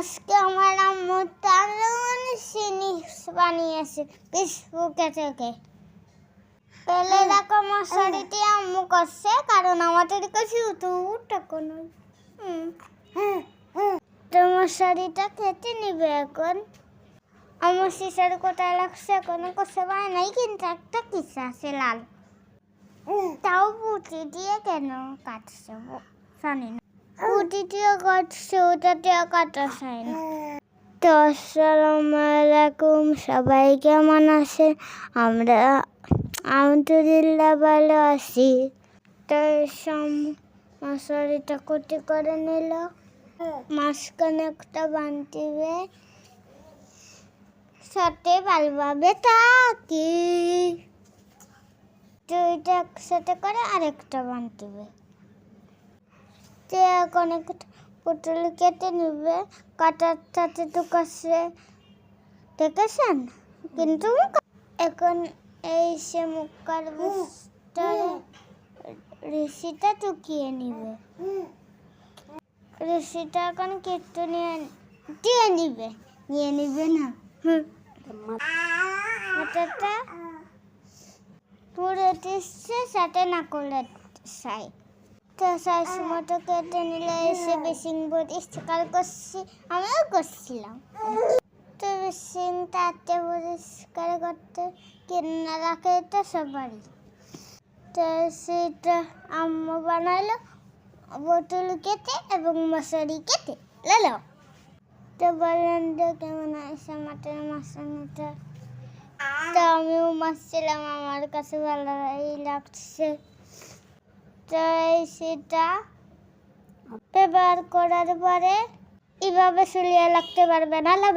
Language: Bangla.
আজকে আমার আম্মু দারুণ জিনিস বানিয়েছে। ফেসবুকে থেকে পেলে দেখো মশারিটি আম্মু করছে কারণ আমাদের কাছে তো টাকা নয় হুম। তো মশারিটা খেতে নিবে এখন। আমার শিশার কোথায় লাগছে এখনও করছে পায় নাই কিন্তু একটা কিসা আছে লাল। তাও পুঁতি দিয়ে কেন কাটছে জানি না। পুঁতি দিয়ে কাটছে ওটা দিয়ে কাটা চাই না তো আসসালামু আলাইকুম সবাই কেমন আছে আমরা, আলহামদুলিল্লাহ ভালো আছি। তো সব মশারিটা কুটি করে নিল। মাঝখানে একটা বান্তিবে সাথে ভালোভাবে থাকি। দুইটা একসাথে করে আরেকটা বান্তিবে তো এখন একটা পুতুল কেটে নিবে, কাটার সাথে তো কাছে দেখেছেন কিন্তু এখন এই সে মুখার ঋষিটা টুকিয়ে নিবে। ঋষিটা এখন কেটে নিয়ে, দিয়ে নিবে। নিয়ে নিবে না। ওটাটা পুরো দিচ্ছে, সাথে না করলে তো সাইজ মতো কেটে নিলে এসে বেসিং বোর্ড ইস্তেকার করছি, আমিও করছিলাম। তো বেসিং তাতে পরিষ্কার করতে কিনা রাখে তো সবারই। তো সেটা আম্মু বানাইলো, বোতল কেটে এবং মশারি কেটে লেলো তো বললেন যে কেমন আছে মাটির মশানিটা তো আমিও মাসছিলাম আমার কাছে ভালোই লাগছে। তো সেটা ব্যবহার করার পরে এভাবে শুলিয়ে লাগতে পারবে না লাভ